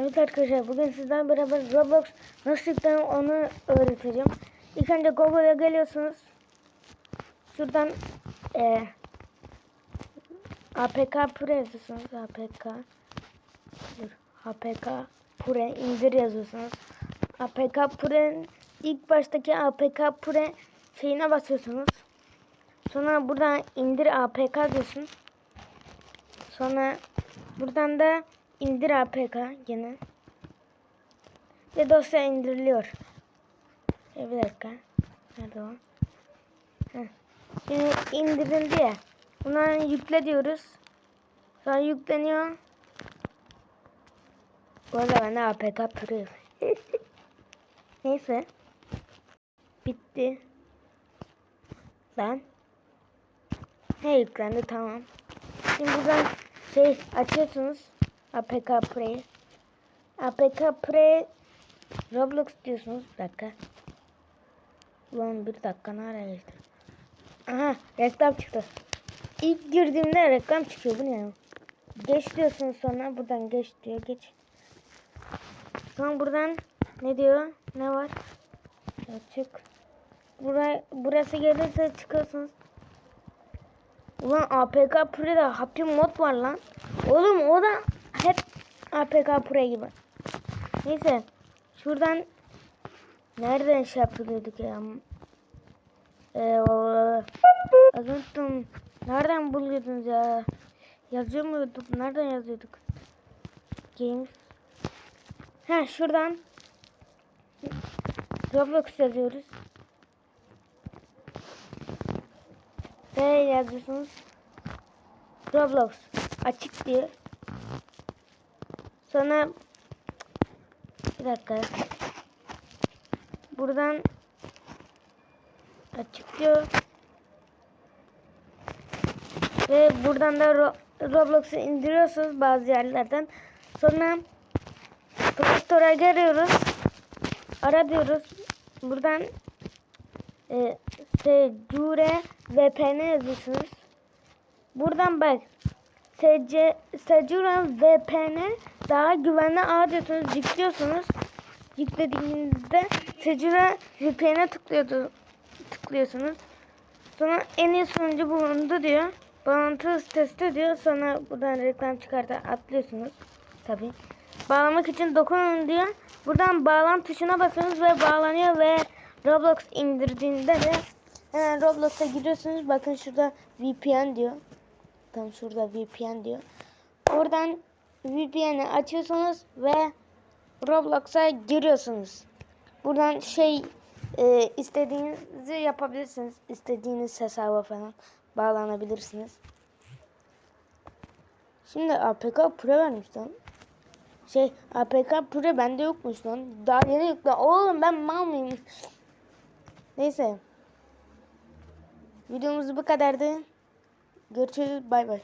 Evet arkadaşlar bugün sizden beraber Roblox nasıl yüklenir onu öğreteceğim. İlk önce Google'a geliyorsunuz. Şuradan e, APK Pro yazıyorsunuz. APK dur, APK Pro indir yazıyorsunuz. APK Pro'nun ilk baştaki APK Pro şeyine basıyorsunuz. Sonra buradan indir APK diyorsun. Sonra buradan da indir APK gene. Ve dosya indiriliyor. E, bir dakika. Nerede o? Heh. İndirildi ya. Buna yükle diyoruz. Sonra yükleniyor. Bu arada bende APK Pro. Neyse. Bitti. Lan. He yüklendi tamam. Şimdi buradan şey açıyorsunuz. APK Play. APK Play Roblox diyorsunuz. Bir dakika. Ulan bir dakika nereye geçti? Aha reklam çıktı. İlk girdiğimde reklam çıkıyor. Bu ne ya? Geç diyorsunuz sonra buradan geç diyor. Geç. Sonra buradan ne diyor? Ne var? Açık. Buraya, burası gelirse çıkıyorsunuz. Ulan APK Pro'da Happy Mod var lan. Oğlum o da hep APK Pro gibi. Neyse. Şuradan nereden şey yapıyorduk ya? Ee, az unuttum. Nereden buluyordunuz ya? Yazıyor muyduk? Nereden yazıyorduk? Games. Ha şuradan Roblox yazıyoruz. Ve yazıyorsunuz. Roblox açık diye. Sonra bir dakika. Buradan açık diyor. Ve buradan da Ro- Roblox'u indiriyorsunuz bazı yerlerden. Sonra Play Store'a geliyoruz. Ara diyoruz. Buradan e, Secure VPN yazıyorsunuz. Buradan bak. SC, Secure VPN daha güvenli ağ diyorsunuz. Yüklüyorsunuz. Yüklediğinizde Secure VPN'e tıklıyorsunuz. Sonra en iyi sunucu bulundu diyor. Bağlantı testi diyor. Sonra buradan reklam çıkartıp atlıyorsunuz. Tabi. Bağlamak için dokunun diyor. Buradan bağlan tuşuna basıyorsunuz ve bağlanıyor ve Roblox indirdiğinde de hemen Roblox'a giriyorsunuz. Bakın şurada VPN diyor. Tam şurada VPN diyor. Oradan VPN'i açıyorsunuz ve Roblox'a giriyorsunuz. Buradan şey e, istediğinizi yapabilirsiniz. İstediğiniz hesaba falan bağlanabilirsiniz. Şimdi APK Pro vermiş lan. Şey APK Pro bende yokmuş lan. Daha yeni yükle. Oğlum ben mal mıyım? Neyse. Videomuz bu kadardı. Görüşürüz. Bay bay.